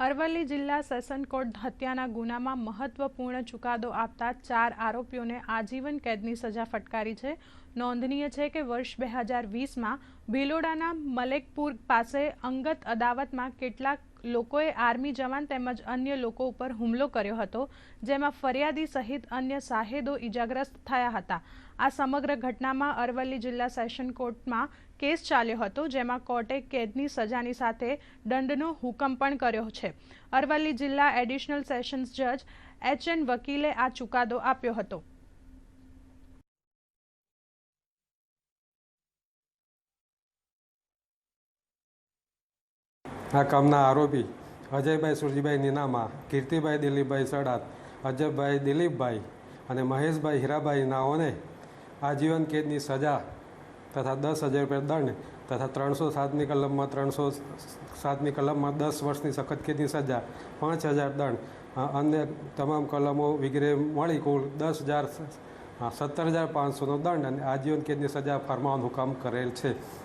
અરવલ્લી જિલ્લા સેશન હત્યાના ગુનામાં મહત્વપૂર્ણ ચુકાદો આપતા ચાર આરોપીઓને આજીવન કેદની સજા ફટકારી છે. નોંધનીય છે કે વર્ષ બે હજાર વીસમાં ભિલોડાના મલેકપુર પાસે અંગત અદાવતમાં કેટલાક લોકોએ આર્મી જવાન તેમજ અન્ય લોકો ઉપર હુમલો કર્યો હતો, જેમાં ફરિયાદી સહિત અન્ય સાહેદો ઇજાગ્રસ્ત થયા હતા. આ સમગ્ર ઘટનામાં અરવલ્લી જિલ્લા સેશન કોર્ટમાં કેસ ચાલ્યો હતો, જેમાં કોર્ટે કેદની સજાની સાથે દંડનો હુકમ પણ કર્યો છે. અરવલ્લી જિલ્લા એડિશનલ સેશન્સ જજ એચ એન વકીલે આ ચુકાદો આપ્યો હતો. આ કામના આરોપી અજયભાઈ સુરજીભાઈ નીનામા, કીર્તિભાઈ દિલીપભાઈ સડાત, અજયભાઈ દિલીપભાઈ અને મહેશભાઈ હીરાભાઈ નાઓને આજીવન કેદની સજા તથા દસ હજાર રૂપિયા દંડ તથા ત્રણસો સાતની કલમમાં ત્રણસો સાતની કલમમાં દસ વર્ષની સખત કેદની સજા, પાંચ હજાર દંડ અન્ય તમામ કલમો વગેરે મળી કુલ દસ હજાર સત્તર હજાર પાંચસોનો દંડ અને આજીવન કેદની સજા ફરમાવવાનો હુકમ કરેલ છે.